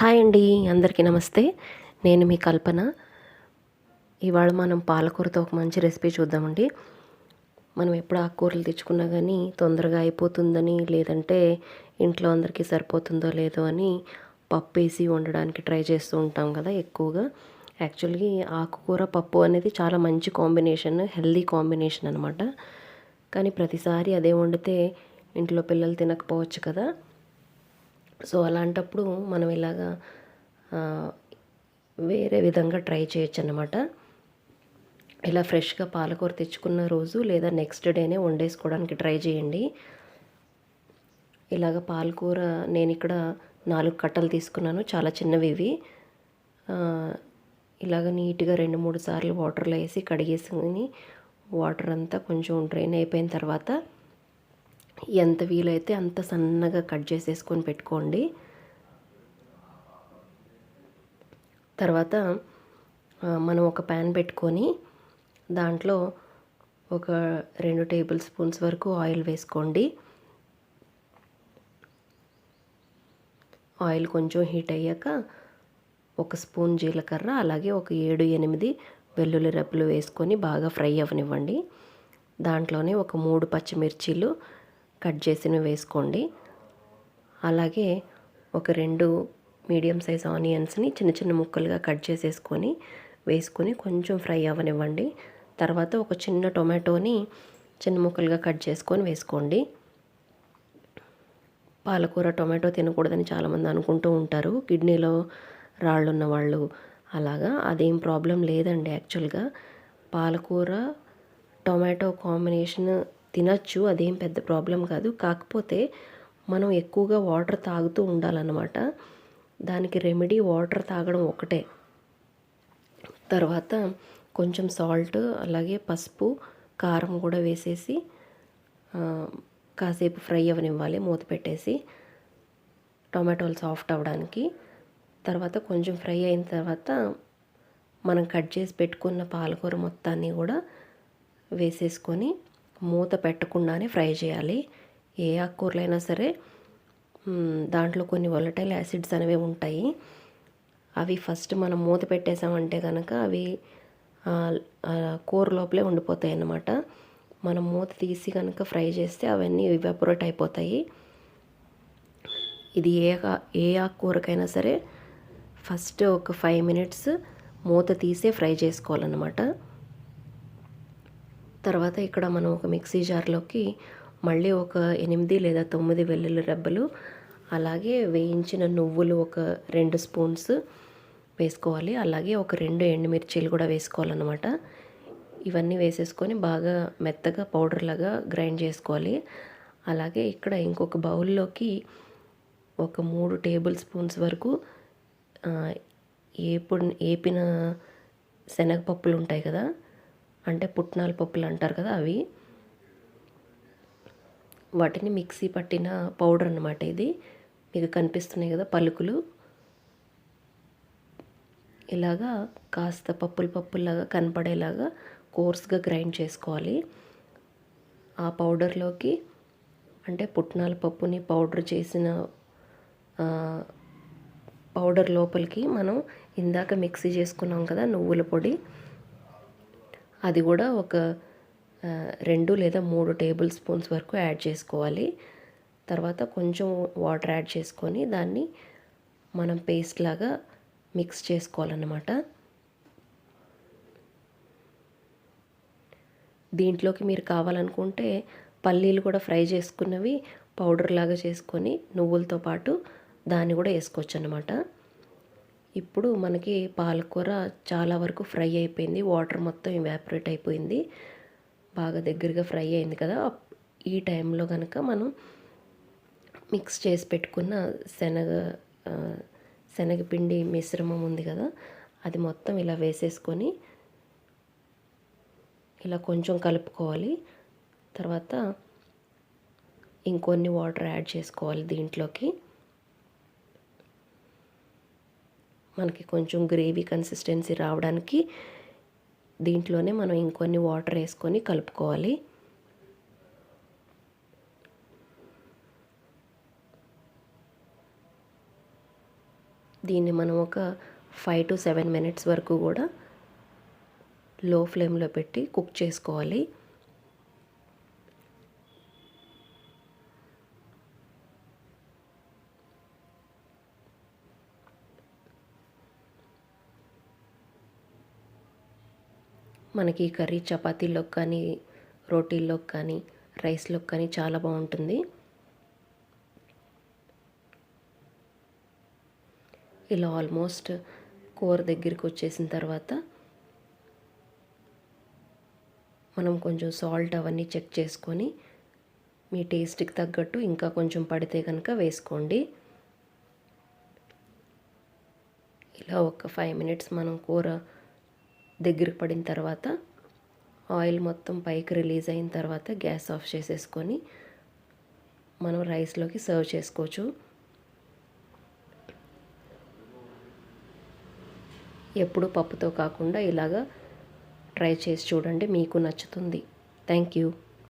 Hi అండి అందరికీ నమస్తే. నేను మీ కల్పన. ఇవాళ మనం పాలకూరతో ఒక మంచి రెసిపీ చూద్దామండి. మనం ఎప్పుడు ఆకుకూరలు తెచ్చుకున్నా కానీ తొందరగా అయిపోతుందని లేదంటే ఇంట్లో అందరికీ సరిపోతుందో లేదో అని పప్పు వేసి వండడానికి ట్రై చేస్తూ ఉంటాం కదా ఎక్కువగా. యాక్చువల్లీ ఆకుకూర పప్పు అనేది చాలా మంచి కాంబినేషన్ హెల్దీ కాంబినేషన్ అనమాట కానీ ప్రతిసారి అదే వండితే ఇంట్లో పిల్లలు తినకపోవచ్చు కదా. సో అలాంటప్పుడు మనం ఇలాగా వేరే విధంగా ట్రై చేయొచ్చు అన్నమాట ఇలా ఫ్రెష్గా పాలకూర తెచ్చుకున్న రోజు లేదా నెక్స్ట్ డేనే వండేసుకోవడానికి ట్రై చేయండి. ఇలాగ పాలకూర నేను ఇక్కడ నాలుగు కట్టలు తీసుకున్నాను చాలా చిన్నవి ఇవి. ఇలాగ నీట్గా రెండు మూడు సార్లు వాటర్లో వేసి కడిగేసుకుని వాటర్ అంతా కొంచెం డ్రైన్ అయిపోయిన తర్వాత ఎంత వీలైతే అంత సన్నగా కట్ చేసేసుకొని పెట్టుకోండి. తర్వాత మనం ఒక ప్యాన్ పెట్టుకొని దాంట్లో ఒక రెండు టేబుల్ స్పూన్స్ వరకు ఆయిల్ వేసుకోండి. ఆయిల్ కొంచెం హీట్ అయ్యాక ఒక స్పూన్ జీలకర్ర అలాగే ఒక ఏడు ఎనిమిది వెల్లుల్లి రెబ్బలు వేసుకొని బాగా ఫ్రై అవ్వనివ్వండి. దాంట్లోనే ఒక మూడు పచ్చిమిర్చీలు కట్ చేసినవి వేసుకోండి. అలాగే ఒక రెండు మీడియం సైజ్ ఆనియన్స్ని చిన్న చిన్న ముక్కలుగా కట్ చేసేసుకొని వేసుకొని కొంచెం ఫ్రై అవ్వనివ్వండి. తర్వాత ఒక చిన్న టొమాటోని చిన్న ముక్కలుగా కట్ చేసుకొని వేసుకోండి. పాలకూర టొమాటో తినకూడదని చాలామంది అనుకుంటూ ఉంటారు. కిడ్నీలో రాళ్ళు ఉన్న వాళ్ళు అలాగా. అదేం ప్రాబ్లం లేదండి యాక్చువల్గా. పాలకూర టొమాటో కాంబినేషన్ తినచ్చు అదేం పెద్ద ప్రాబ్లం కాదు. కాకపోతే మనం ఎక్కువగా వాటర్ తాగుతూ ఉండాలన్నమాట. దానికి రెమెడీ వాటర్ తాగడం ఒకటే. తర్వాత కొంచెం సాల్ట్ అలాగే పసుపు కారం కూడా వేసేసి కాసేపు ఫ్రై అవనివ్వాలి మూత పెట్టేసి. టొమాటోలు సాఫ్ట్ అవ్వడానికి. తర్వాత కొంచెం ఫ్రై అయిన తర్వాత మనం కట్ చేసి పెట్టుకున్న పాలకూర మొత్తాన్ని కూడా వేసేసుకొని మూత పెట్టకుండానే ఫ్రై చేయాలి. ఏ ఆకుకూరలైనా సరే దాంట్లో కొన్ని వొలటైల్ యాసిడ్స్ అనేవి ఉంటాయి. అవి ఫస్ట్ మనం మూత పెట్టేసామంటే కనుక అవి కూర లోపలే ఉండిపోతాయి అన్నమాట. మనం మూత తీసి కనుక ఫ్రై చేస్తే అవన్నీ ఇవాపరేట్ అయిపోతాయి. ఇది ఏ ఏ ఆకుకూరకైనా సరే ఫస్ట్ ఒక ఫైవ్ మినిట్స్ మూత తీసే ఫ్రై చేసుకోవాలన్నమాట. తర్వాత ఇక్కడ మనం ఒక మిక్సీ జార్లోకి మళ్ళీ ఒక ఎనిమిది లేదా తొమ్మిది వెల్లుల్లి రెబ్బలు అలాగే వేయించిన నువ్వులు ఒక రెండు స్పూన్స్ వేసుకోవాలి. అలాగే ఒక రెండు ఎండుమిర్చీలు కూడా వేసుకోవాలన్నమాట. ఇవన్నీ వేసేసుకొని బాగా మెత్తగా పౌడర్ లాగా గ్రైండ్ చేసుకోవాలి. అలాగే ఇక్కడ ఇంకొక బౌల్లోకి ఒక మూడు టేబుల్ స్పూన్స్ వరకు ఏపు ఏపిన శనగపప్పులు ఉంటాయి కదా అంటే పుట్నాల పప్పులు అంటారు కదా అవి. వాటిని మిక్సీ పట్టిన పౌడర్ అన్నమాట ఇది. మీకు కనిపిస్తున్నాయి కదా పలుకులు. ఇలాగా కాస్త పప్పులు పప్పులాగా కనపడేలాగా కోర్స్గా గ్రైండ్ చేసుకోవాలి. ఆ పౌడర్లోకి అంటే పుట్నాల పప్పుని పౌడర్ చేసిన పౌడర్ లోపలికి మనం ఇందాక మిక్సీ చేసుకున్నాం కదా నువ్వుల పొడి. అది కూడా ఒక రెండు లేదా మూడు టేబుల్ స్పూన్స్ వరకు యాడ్ చేసుకోవాలి. తర్వాత కొంచెం వాటర్ యాడ్ చేసుకొని దాన్ని మనం పేస్ట్ లాగా మిక్స్ చేసుకోవాలన్నమాట. దీంట్లోకి మీరు కావాలనుకుంటే పల్లీలు కూడా ఫ్రై చేసుకున్నవి పౌడర్ లాగా చేసుకొని నువ్వులతో పాటు దాన్ని కూడా వేసుకోవచ్చు అనమాట ఇప్పుడు మనకి పాలకూర చాలా వరకు ఫ్రై అయిపోయింది. వాటర్ మొత్తం ఇవాపరేట్ అయిపోయింది. బాగా దగ్గరగా ఫ్రై అయింది కదా. ఈ టైంలో కనుక మనం మిక్స్ చేసి పెట్టుకున్న శనగ శనగపిండి మిశ్రమం ఉంది కదా అది మొత్తం ఇలా వేసేసుకొని ఇలా కొంచెం కలుపుకోవాలి. తర్వాత ఇంకొన్ని వాటర్ యాడ్ చేసుకోవాలి దీంట్లోకి. మనకి కొంచెం గ్రేవీ కన్సిస్టెన్సీ రావడానికి దీంట్లోనే మనం ఇంకొన్ని వాటర్ వేసుకొని కలుపుకోవాలి. దీన్ని మనం ఒక ఫైవ్ టు సెవెన్ మినిట్స్ వరకు కూడా లో ఫ్లేమ్లో పెట్టి కుక్ చేసుకోవాలి. మనకి ఈ కర్రీ చపాతీలోకి కానీ రోటీల్లోకి కానీ రైస్లోకి కానీ చాలా బాగుంటుంది. ఇలా ఆల్మోస్ట్ కూర దగ్గరికి వచ్చేసిన తర్వాత మనం కొంచెం సాల్ట్ అవన్నీ చెక్ చేసుకొని మీ టేస్ట్కి తగ్గట్టు ఇంకా కొంచెం పడితే కనుక వేసుకోండి. ఇలా ఒక ఫైవ్ మినిట్స్ మనం కూర దగ్గరికి పడిన తర్వాత ఆయిల్ మొత్తం పైకి రిలీజ్ అయిన తర్వాత గ్యాస్ ఆఫ్ చేసేసుకొని మనం రైస్లోకి సర్వ్ చేసుకోవచ్చు. ఎప్పుడు పప్పుతో కాకుండా ఇలాగా ట్రై చేసి చూడండి మీకు నచ్చుతుంది. Thank you.